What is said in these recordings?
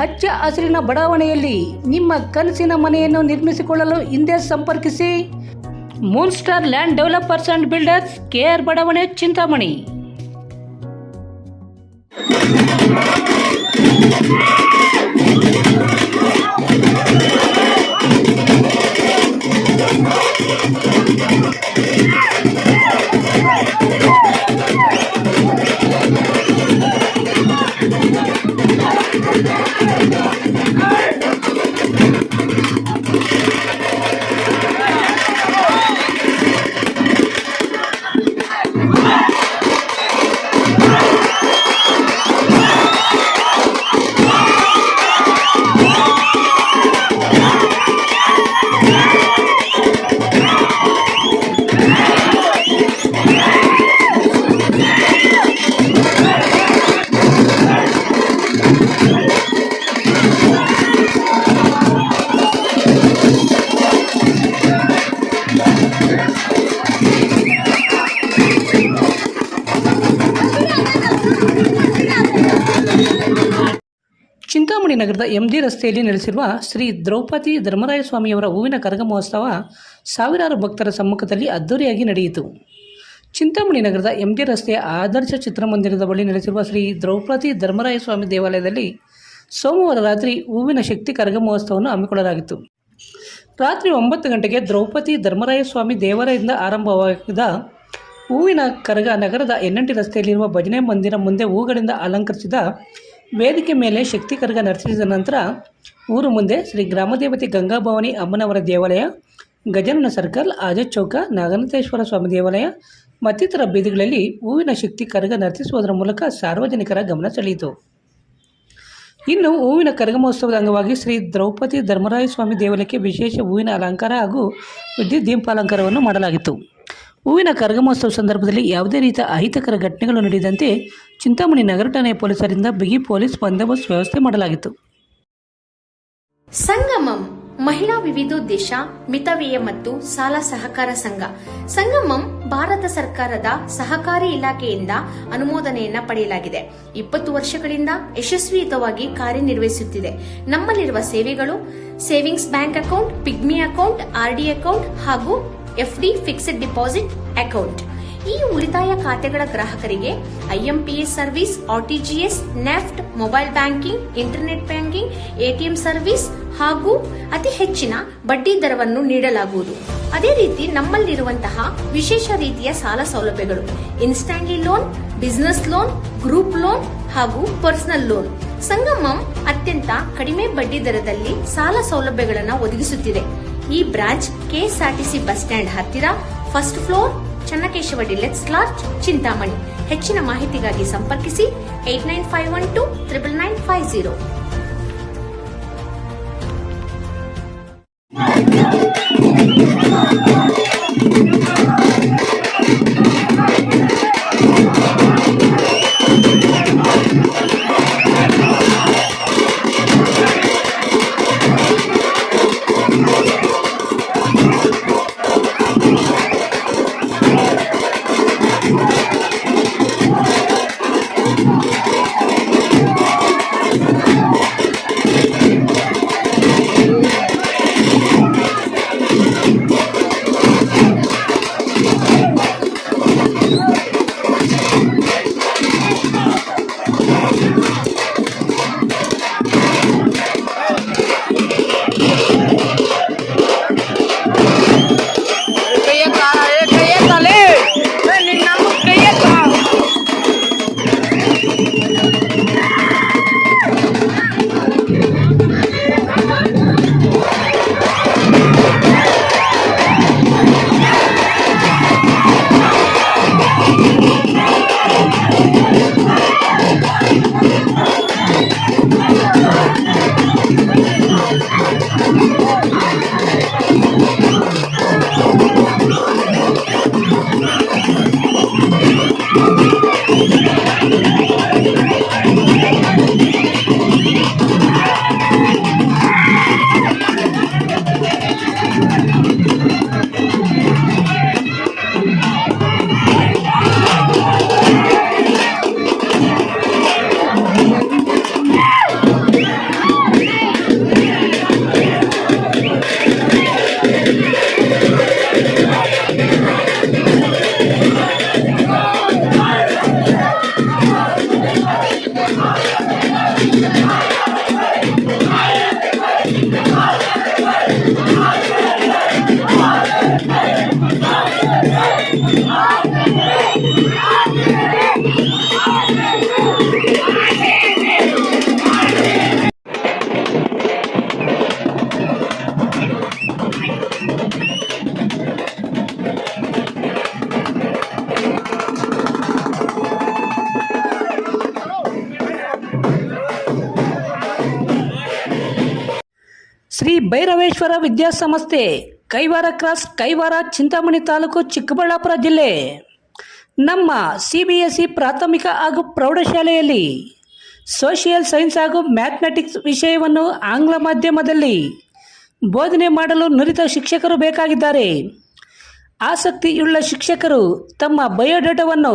ಹಚ್ಚ ಹಸಿರಿನ ಬಡಾವಣೆಯಲ್ಲಿ ನಿಮ್ಮ ಕನಸಿನ ಮನೆಯನ್ನು ನಿರ್ಮಿಸಿಕೊಳ್ಳಲು ಹಿಂದೆ ಸಂಪರ್ಕಿಸಿ. Moon star land developers and builders KR ಬಡಾವಣೆ, ಚಿಂತಾಮಣಿ. ನಗರದ ಎಂಜಿ ರಸ್ತೆಯಲ್ಲಿ ನೆಲೆಸಿರುವ ಶ್ರೀ ದ್ರೌಪದಿ ಧರ್ಮರಾಯ ಸ್ವಾಮಿಯವರ ಹೂವಿನ ಕರಗ ಮಹೋತ್ಸವ ಸಾವಿರಾರು ಭಕ್ತರ ಸಮ್ಮುಖದಲ್ಲಿ ಅದ್ದೂರಿಯಾಗಿ ನಡೆಯಿತು. ಚಿಂತಾಮಣಿ ನಗರದ ಎಂಜಿ ರಸ್ತೆಯ ಆದರ್ಶ ಚಿತ್ರಮಂದಿರದ ಬಳಿ ನೆಲೆಸಿರುವ ಶ್ರೀ ದ್ರೌಪದಿ ಧರ್ಮರಾಯ ಸ್ವಾಮಿ ದೇವಾಲಯದಲ್ಲಿ ಸೋಮವಾರ ರಾತ್ರಿ ಹೂವಿನ ಶಕ್ತಿ ಕರಗ ಮಹೋತ್ಸವವನ್ನು ಹಮ್ಮಿಕೊಳ್ಳಲಾಗಿತ್ತು. ರಾತ್ರಿ ಒಂಬತ್ತು ಗಂಟೆಗೆ ದ್ರೌಪದಿ ಧರ್ಮರಾಯ ಸ್ವಾಮಿ ದೇವಾಲಯದಿಂದ ಆರಂಭವಾಗಿದ್ದ ಹೂವಿನ ಕರಗ ನಗರದ ಎನ್ಎಂಟಿ ರಸ್ತೆಯಲ್ಲಿರುವ ಭಜನೆ ಮಂದಿರ ಮುಂದೆ ಹೂಗಳಿಂದ ಅಲಂಕರಿಸಿದ ವೇದಿಕೆ ಮೇಲೆ ಶಕ್ತಿ ಕರಗ ನರ್ತಿಸಿದ ನಂತರ ಊರು ಮುಂದೆ ಶ್ರೀ ಗ್ರಾಮದೇವತೆ ಗಂಗಾಭವಾನಿ ಅಮ್ಮನವರ ದೇವಾಲಯ, ಗಜಾನನ ಸರ್ಕಲ್, ಆಜದ್ ಚೌಕ, ನಾಗನಾಥೇಶ್ವರ ಸ್ವಾಮಿ ದೇವಾಲಯ ಮತ್ತಿತರ ಬೀದಿಗಳಲ್ಲಿ ಹೂವಿನ ಶಕ್ತಿ ಕರಗ ನರ್ತಿಸುವುದರ ಮೂಲಕ ಸಾರ್ವಜನಿಕರ ಗಮನ ಸೆಳೆಯಿತು. ಇನ್ನು ಹೂವಿನ ಕರಗ ಮಹೋತ್ಸವದ ಅಂಗವಾಗಿ ಶ್ರೀ ದ್ರೌಪದಿ ಧರ್ಮರಾಯ ಸ್ವಾಮಿ ದೇವಾಲಯಕ್ಕೆ ವಿಶೇಷ ಹೂವಿನ ಅಲಂಕಾರ ಹಾಗೂ ವಿದ್ಯುತ್ ದೀಪಾಲಂಕಾರವನ್ನು ಮಾಡಲಾಗಿತ್ತು. ಹೂವಿನ ಕರಗಮೋತ್ಸವ ಸಂದರ್ಭದಲ್ಲಿ ಯಾವುದೇ ರೀತಿಯ ಅಹಿತಕರ ಘಟನೆಗಳು ನಡೆಯದಂತೆ ಚಿಂತಾಮಣಿ ನಗರ ಠಾಣೆ ಪೊಲೀಸರಿಂದ ಬಿಗಿ ಪೊಲೀಸ್ ಬಂದೋಬಸ್ತ್ ವ್ಯವಸ್ಥೆ ಮಾಡಲಾಗಿತ್ತು. ಸಂಗಮಂ ಮಹಿಳಾ ವಿವಿಧೋದ್ದೇಶ, ಮಿತವ್ಯಯ ಮತ್ತು ಸಾಲ ಸಹಕಾರ ಸಂಘ. ಸಂಗಮಂ ಭಾರತ ಸರ್ಕಾರದ ಸಹಕಾರಿ ಇಲಾಖೆಯಿಂದ ಅನುಮೋದನೆಯನ್ನ ಪಡೆಯಲಾಗಿದೆ. ಇಪ್ಪತ್ತು ವರ್ಷಗಳಿಂದ ಯಶಸ್ವಿಯುತವಾಗಿ ಕಾರ್ಯನಿರ್ವಹಿಸುತ್ತಿದೆ. ನಮ್ಮಲ್ಲಿರುವ ಸೇವೆಗಳು savings bank account, pigmy account RD account ಹಾಗೂ ಎಫ್ಡಿ ಫಿಕ್ಸ್ಡ್ ಡಿಪಾಸಿಟ್ ಅಕೌಂಟ್. ಈ ಉಳಿತಾಯ ಖಾತೆಗಳ ಗ್ರಾಹಕರಿಗೆ IMPS service RTGS NEFT, mobile banking, internet banking ATM service ಹಾಗೂ ಅತಿ ಹೆಚ್ಚಿನ ಬಡ್ಡಿ ದರವನ್ನು ನೀಡಲಾಗುವುದು. ಅದೇ ರೀತಿ ನಮ್ಮಲ್ಲಿರುವಂತಹ ವಿಶೇಷ ರೀತಿಯ ಸಾಲ ಸೌಲಭ್ಯಗಳು. Instantly loan, business loan, group loan ಹಾಗೂ ಪರ್ಸನಲ್ ಲೋನ್. ಸಂಗಮಂ ಅತ್ಯಂತ ಕಡಿಮೆ ಬಡ್ಡಿ ದರದಲ್ಲಿ ಸಾಲ ಸೌಲಭ್ಯಗಳನ್ನು ಒದಗಿಸುತ್ತಿದೆ. ಈ ಬ್ರಾಂಚ್ ಕೆಎಸ್ಆರ್ಟಿಸಿ ಬಸ್ ಸ್ಟ್ಯಾಂಡ್ ಹತ್ತಿರ first floor Channakeshava deluxe large Chintamani. ಹೆಚ್ಚಿನ ಮಾಹಿತಿಗಾಗಿ ಸಂಪರ್ಕಿಸಿ eight nine five one two triple nine five zero. Shri Bhairaveshwara ವಿದ್ಯಾಸಂಸ್ಥೆ, ಕೈವಾರ ಕ್ರಾಸ್, ಕೈವಾರ ಚಿಂತಾಮಣಿ ತಾಲೂಕು, ಚಿಕ್ಕಬಳ್ಳಾಪುರ ಜಿಲ್ಲೆ. ನಮ್ಮ ಸಿ ಬಿ ಎಸ್ ಇ ಪ್ರಾಥಮಿಕ ಹಾಗೂ ಪ್ರೌಢಶಾಲೆಯಲ್ಲಿ ಸೋಷಿಯಲ್ ಸೈನ್ಸ್ ಹಾಗೂ ಮ್ಯಾಥಮೆಟಿಕ್ಸ್ ವಿಷಯವನ್ನು ಆಂಗ್ಲ ಮಾಧ್ಯಮದಲ್ಲಿ ಬೋಧನೆ ಮಾಡಲು ನುರಿತ ಶಿಕ್ಷಕರು ಬೇಕಾಗಿದ್ದಾರೆ. ಆಸಕ್ತಿಯುಳ್ಳ ಶಿಕ್ಷಕರು ತಮ್ಮ ಬಯೋಡೇಟಾವನ್ನು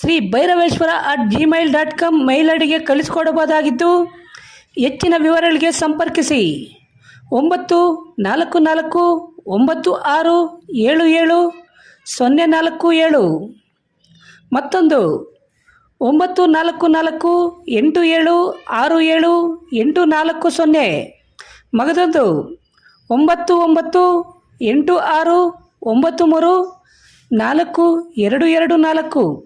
Shri Bhairaveshwara at Gmail dot com mail ಐಡಿಗೆ ಕಳಿಸಿಕೊಡಬಹುದಾಗಿದ್ದು, ಹೆಚ್ಚಿನ ವಿವರಗಳಿಗೆ ಸಂಪರ್ಕಿಸಿ. ಒಂಬತ್ತು, ನಾಲ್ಕು ನಾಲ್ಕು, ಒಂಬತ್ತು, ಆರು, ಏಳು ಏಳು, ಸೊನ್ನೆ, ನಾಲ್ಕು, ಏಳು. ಮತ್ತೊಂದು, ಒಂಬತ್ತು, ನಾಲ್ಕು ನಾಲ್ಕು, ಎಂಟು, ಏಳು, ಆರು, ಏಳು, ಎಂಟು, ನಾಲ್ಕು, ಸೊನ್ನೆ. ಮಗದೊಂದು, ಒಂಬತ್ತು ಒಂಬತ್ತು, ಎಂಟು, ಆರು, ಒಂಬತ್ತು, ಮೂರು, ನಾಲ್ಕು, ಎರಡು ಎರಡು, ನಾಲ್ಕು.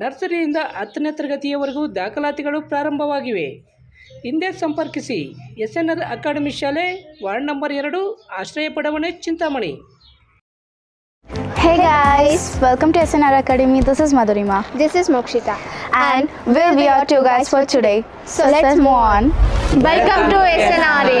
ನರ್ಸರಿಯಿಂದ ಹತ್ತನೇ ತರಗತಿಯವರೆಗೂ ದಾಖಲಾತಿಗಳು ಪ್ರಾರಂಭವಾಗಿವೆ ಹಿಂದೆ ಸಂಪರ್ಕಿಸಿ ಎಸ್ ಎನ್ ಆರ್ ಅಕಾಡೆಮಿ ಶಾಲೆ ವಾರ್ಡ್ ನಂಬರ್ ಎರಡು ಆಶ್ರಯ ಪಡವಣೆ Chintamani Hey guys, welcome to SNR Academy. This is Madhurima. This is Mokshita. And we'll be your two guys for today. So let's move on. Welcome to SNRA.